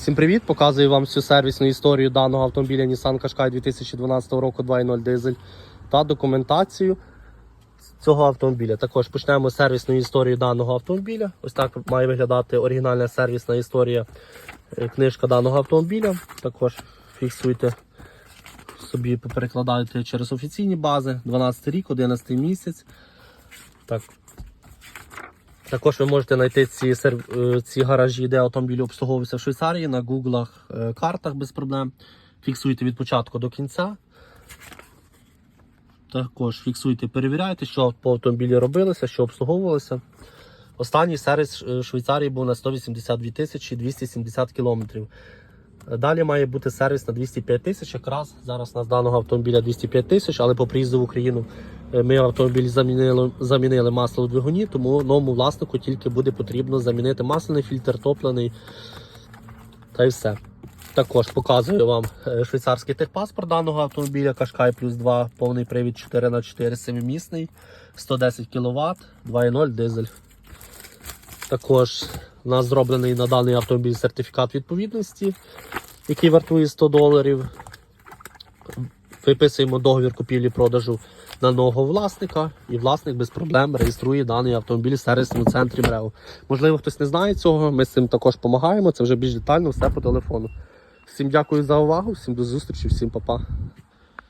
Всім привіт! Показую вам всю сервісну історію даного автомобіля Nissan Qashqai 2012 року 2.0 дизель та документацію цього автомобіля. Також почнемо з сервісної історії даного автомобіля. Ось так має виглядати оригінальна сервісна історія е, книжка даного автомобіля. Також фіксуйте собі, перекладаєте через офіційні бази. 12 рік, 11 місяць. Так, також ви можете знайти ці, е, ці гаражі, де автомобіль обслуговується в Швейцарії, на гуглах, е, картах без проблем. Фіксуйте від початку до кінця. Також фіксуйте, перевіряйте, що по автомобілі робилося, що обслуговувалося. Останній сервіс е, Швейцарії був на 182 тисячі 270 кілометрів. Далі має бути сервіс на 205 тисяч. Якраз зараз у нас даного автомобіля 205 тисяч, але по приїзду в Україну ми автомобіль замінили, замінили масло у двигуні, тому новому власнику тільки буде потрібно замінити масляний фільтр, топлений та й все. Також показую вам е, швейцарський техпаспорт даного автомобіля Qashqai плюс 2, повний привід 4х4 7-місний, 110 кВт, 2.0 дизель. Також у нас зроблений на даний автомобіль сертифікат відповідності, який вартує 100 доларів. Виписуємо договір купівлі-продажу на нового власника, і власник без проблем реєструє даний автомобіль в сервісному центрі МРЕО. Можливо, хтось не знає цього, ми з цим також допомагаємо. Це вже більш детально, все по телефону. Всім дякую за увагу, всім до зустрічі, всім па-па.